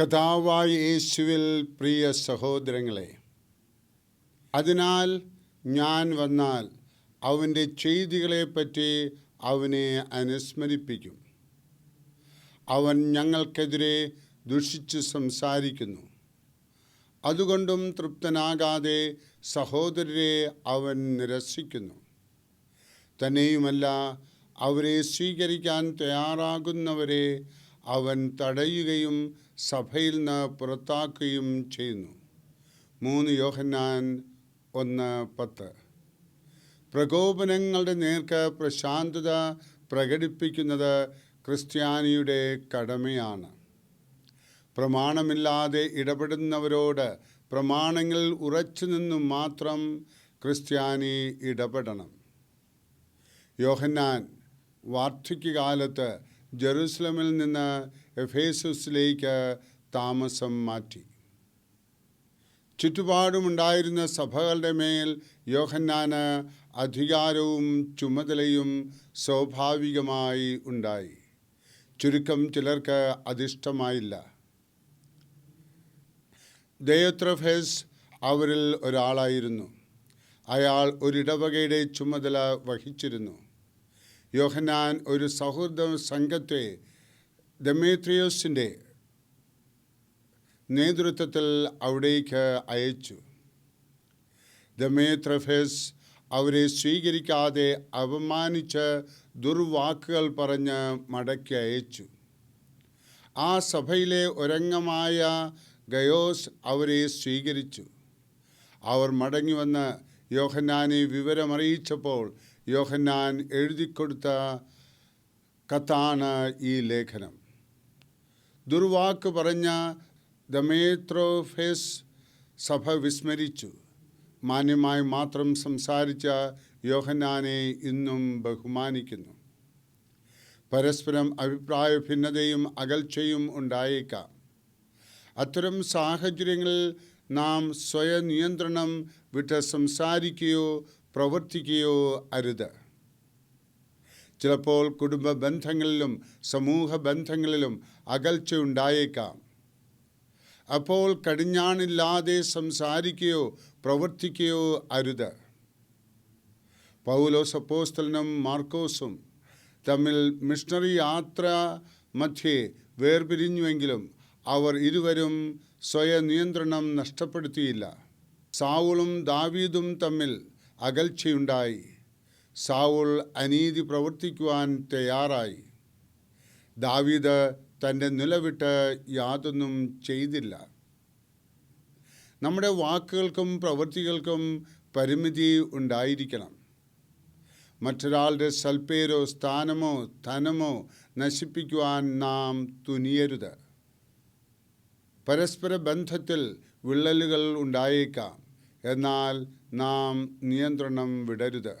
കഥാവായ യേശുവിൽ പ്രിയ സഹോദരങ്ങളെ അതിനാൽ ഞാൻ വന്നാൽ അവന്റെ ചെയ്തികളെപ്പറ്റി അവനെ അനുസ്മരിപ്പിക്കും. അവൻ ഞങ്ങൾക്കെതിരെ ദുഷിച്ച് സംസാരിക്കുന്നു. അതുകൊണ്ടും തൃപ്തനാകാതെ സഹോദരരെ അവൻ നിരസിക്കുന്നു. തന്നെയുമല്ല അവരെ സ്വീകരിക്കാൻ തയ്യാറാകുന്നവരെ അവൻ തടയുകയും സഭയിൽ നിന്ന് പുറത്താക്കുകയും ചെയ്യുന്നു. മൂന്ന് യോഹന്നാൻ ഒന്ന് പത്ത്. പ്രകോപനങ്ങളുടെ നേർക്ക് പ്രശാന്തത പ്രകടിപ്പിക്കുന്നത് ക്രിസ്ത്യാനിയുടെ കടമയാണ്. പ്രമാണമില്ലാതെ ഇടപെടുന്നവരോട് പ്രമാണങ്ങളിൽ ഉറച്ചു നിന്നും മാത്രം ക്രിസ്ത്യാനി ഇടപെടണം. യോഹന്നാൻ വാർദ്ധക്യകാലത്ത് ജെറുസലമിൽ നിന്ന് എഫേസസിലേക്ക് താമസം മാറ്റി. ചുറ്റുപാടുമുണ്ടായിരുന്ന സഭകളുടെ മേൽ യോഹന്നാന് അധികാരവും ചുമതലയും സ്വാഭാവികമായി ഉണ്ടായി. ചുരുക്കം ചിലർക്ക് അതിഷ്ടമായില്ല ദയോത്രഫേസ് അവരിൽ ഒരാളായിരുന്നു. അയാൾ ഒരിടവകയുടെ ചുമതല വഹിച്ചിരുന്നു. യോഹന്നാൻ ഒരു സൗഹൃദ സംഘത്തെ ദമേത്രിയോസിന്റെ നേതൃത്വത്തിൽ അവിടേക്ക് അയച്ചു. ദമേത്രഫേസ് അവരെ സ്വീകരിക്കാതെ അപമാനിച്ച് ദുർവാക്കുകൾ പറഞ്ഞ് മടക്കി അയച്ചു. ആ സഭയിലെ ഒരംഗമായ ഗയോസ് അവരെ സ്വീകരിച്ചു. അവർ മടങ്ങി വന്ന് യോഹനാനെ വിവരമറിയിച്ചപ്പോൾ യോഹന്നാൻ എഴുതിക്കൊടുത്ത കത്താണ് ഈ ലേഖനം. ദുർവാക്ക് പറഞ്ഞ ദമേത്രോഫേസ് സഭ വിസ്മരിച്ചു. മാന്യമായി മാത്രം സംസാരിച്ച യോഹന്നാനെ ഇന്നും ബഹുമാനിക്കുന്നു. പരസ്പരം അഭിപ്രായ ഭിന്നതയും അകൽച്ചയും ഉണ്ടായേക്കാം. അത്തരം സാഹചര്യങ്ങളിൽ നാം സ്വയനിയന്ത്രണം വിട്ട് സംസാരിക്കുകയോ പ്രവർത്തിക്കുകയോ അരുത്. ചിലപ്പോൾ കുടുംബ ബന്ധങ്ങളിലും സമൂഹ ബന്ധങ്ങളിലും അകൽച്ച ഉണ്ടായേക്കാം അപ്പോൾ കടിഞ്ഞാണില്ലാതെ സംസാരിക്കുകയോ പ്രവർത്തിക്കുകയോ അരുത്. പൗലോസ് അപ്പോസ്തലനും മാർക്കോസും തമ്മിൽ മിഷണറി യാത്ര മധ്യേ വേർപിരിഞ്ഞുവെങ്കിലും അവർ ഇരുവരും സ്വയനിയന്ത്രണം നഷ്ടപ്പെടുത്തിയില്ല. സാവുളും ദാവീദും തമ്മിൽ അകൽച്ചയുണ്ടായി. സാവുൾ അനീതി പ്രവർത്തിക്കുവാൻ തയ്യാറായി. ദാവീദ് തന്റെ നിലവിട്ട് യാതൊന്നും ചെയ്തില്ല. നമ്മുടെ വാക്കുകൾക്കും പ്രവൃത്തികൾക്കും പരിമിതി ഉണ്ടായിരിക്കണം. മറ്റൊരാളുടെ സൽപ്പേരോ സ്ഥാനമോ ധനമോ നശിപ്പിക്കുവാൻ നാം തുനിയരുത്. പരസ്പര ബന്ധത്തിൽ വിള്ളലുകൾ ഉണ്ടായേക്കാം. എന്നാൽ നാം നിയന്ത്രണം വിടരുത്.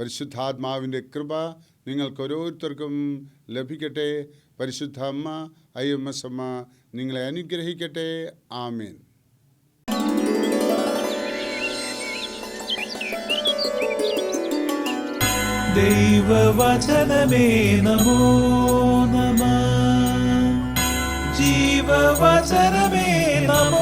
പരിശുദ്ധാത്മാവിന്റെ കൃപ നിങ്ങൾക്ക് ഓരോരുത്തർക്കും ലഭിക്കട്ടെ. പരിശുദ്ധ അമ്മ ഐ എം എസ് അമ്മ നിങ്ങളെ അനുഗ്രഹിക്കട്ടെ. ആമേൻ. ദൈവവചനമേ നമോ നമ. ജീവവചനമേ നമോ നമ